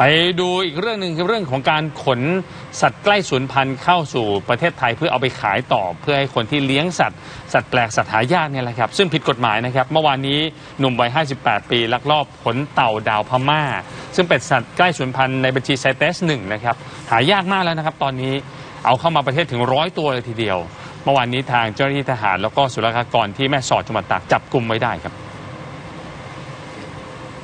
ไปดูอีกเรื่องหนึ่งคือเรื่องของการขนสัตว์ใกล้สูญพันธุ์เข้าสู่ประเทศไทยเพื่อเอาไปขายต่อ เพื่อให้คนที่เลี้ยงสัตว์สัตว์แปลกสัตว์หายากเนี่ยแหละครับซึ่งผิดกฎหมายนะครับเมื่อวานนี้หนุ่มวัย 58 ปีลักลอบขนเต่าดาวพม่า ซึ่งเป็นสัตว์ใกล้สูญพันธุ์ในบัญชีไซเตสหนึ่งนะครับหายากมากแล้วนะครับตอนนี้เอาเข้ามาประเทศถึงร้อยตัวเลยทีเดียว เมื่อวานนี้ทางเจ้าหน้าที่ทหารแล้วก็ศุลกากรที่แม่สอดจังหวัดตากจับกลุ่มไว้ได้ครับ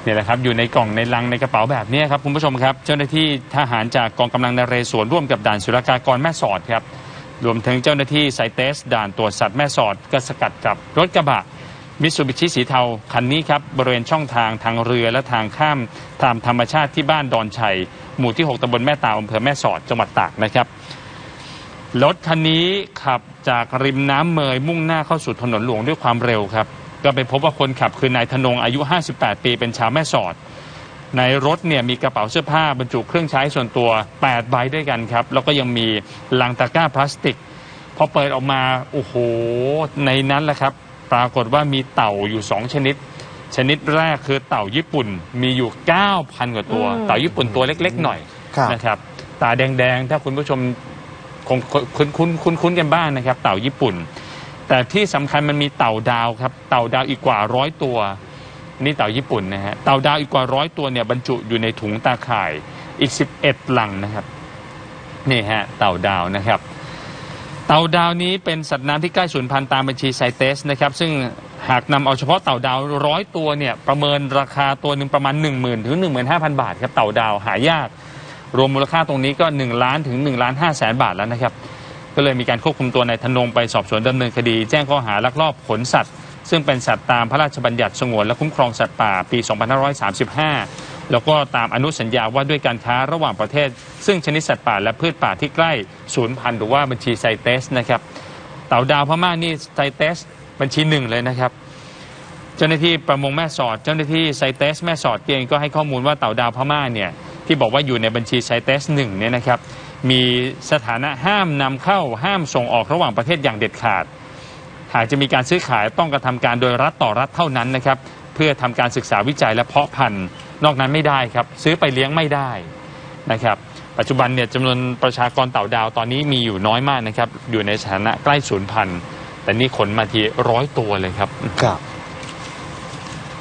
นี่ยแหละครับอยู่ในกล่องในลังในกระเป๋าแบบนี้ครับคุณผู้ชมครับ เจ้าหน้าที่ทหารจากกองกำลังนเรศวรร่วมกับด่านศุลกากรแม่สอดครับรวมถึงเจ้าหน้าที่ไซเตส ด่านตรวจสัตว์แม่สอดก็สกัดกับรถกระบะมิตซูบิชิสีเทาคันนี้ครับบริเวณช่องทางทางเรือและทางข้ามตามธรรมชาติที่บ้านดอนชัย หมู่ที่ 6ตำบลแม่ตาวอำเภอแม่สอดจังหวัดตากนะครับรถคันนี้ขับจากริมน้ำเมยมุ่งหน้าเข้าสู่ถนนหลวงด้วยความเร็วครับ ก็ไปพบว่าคนขับคือนายธนงอายุ 58 ปี เป็นชาวแม่สอด ในรถเนี่ยมีกระเป๋าเสื้อผ้าบรรจุเครื่องใช้ส่วนตัว 8 ใบด้วยกันครับ แล้วก็ยังมีลังตะกร้าพลาสติก พอเปิดออกมา โอ้โห ในนั้นแหละครับ ปรากฏว่ามีเต่าอยู่ 2 ชนิด ชนิดแรกคือเต่าญี่ปุ่น มีอยู่ 9,000 กว่าตัวอืมเต่าญี่ปุ่นตัวเล็กๆ หน่อยครับนะครับ ตาแดงๆ ถ้าคุณผู้ชมคงคุ้นคุ้นคุ้นคุ้นกันบ้างนะครับ เต่าญี่ปุ่น แต่ที่สำคัญมันมีเต่าดาวครับเต่าดาวอีกกว่าร้อยตัว นี่เต่าญี่ปุ่นนะฮะเต่าดาวอีกกว่าร้อยตัวเนี่ยบรรจุอยู่ในถุงตาข่ายอีก 11 หลังนะครับนี่ฮะเต่าดาวนะครับ เต่าดาวนี้เป็นสัตว์น้ำที่ใกล้สูญพันธุ์ตามบัญชีไซเตสนะครับซึ่งหากนำเอาเฉพาะเต่าดาวร้อยตัวเนี่ยประเมินราคาตัวหนึ่งประมาณ 1 0,000ถึง15,000บาทครับเต่าดาวหายาก รวมมูลค่าตรงนี้ก็1ล้านถึง1ล้าน5แสนบาทแล้วนะครับ ก็เลยมีการควบคุมตัวนายธนงไปสอบสวนดำเนินคดี แจ้งข้อหาลักลอบขนสัตว์ ซึ่งเป็นสัตว์ตามพระราชบัญญัติสงวนและคุ้มครองสัตว์ป่าปี 2535 แล้วก็ตามอนุสัญญาว่าด้วยการค้าระหว่างประเทศ ซึ่งชนิดสัตว์ป่าและพืชป่าที่ใกล้สูญพันธุ์หรือว่าบัญชีไซเตสนะครับเต่าดาวพม่านี่ไซเตสบัญชีหนึ่งเลยนะครับเจ้าหน้าที่ประมงแม่สอด เจ้าหน้าที่ไซเตสแม่สอดเองก็ให้ข้อมูลว่าเต่าดาวพม่าเนี่ย ที่บอกว่าอยู่ในบัญชีไซเตสหนึ่งเนี่ยนะครับมีสถานะห้ามนำเข้าห้ามส่งออกระหว่างประเทศอย่างเด็ดขาด หากจะมีการซื้อขายต้องกระทำการโดยรัฐต่อรัฐเท่านั้นนะครับเพื่อทำการศึกษาวิจัยและเพาะพันธุ์นอกนั้นไม่ได้ครับซื้อไปเลี้ยงไม่ได้นะครับปัจจุบันเนี่ยจำนวนประชากรเต่าดาวตอนนี้มีอยู่น้อยมากนะครับอยู่ในสถานะใกล้สูญพันธุ์แต่นี่ขนมาทีร้อยตัวเลยครับครับ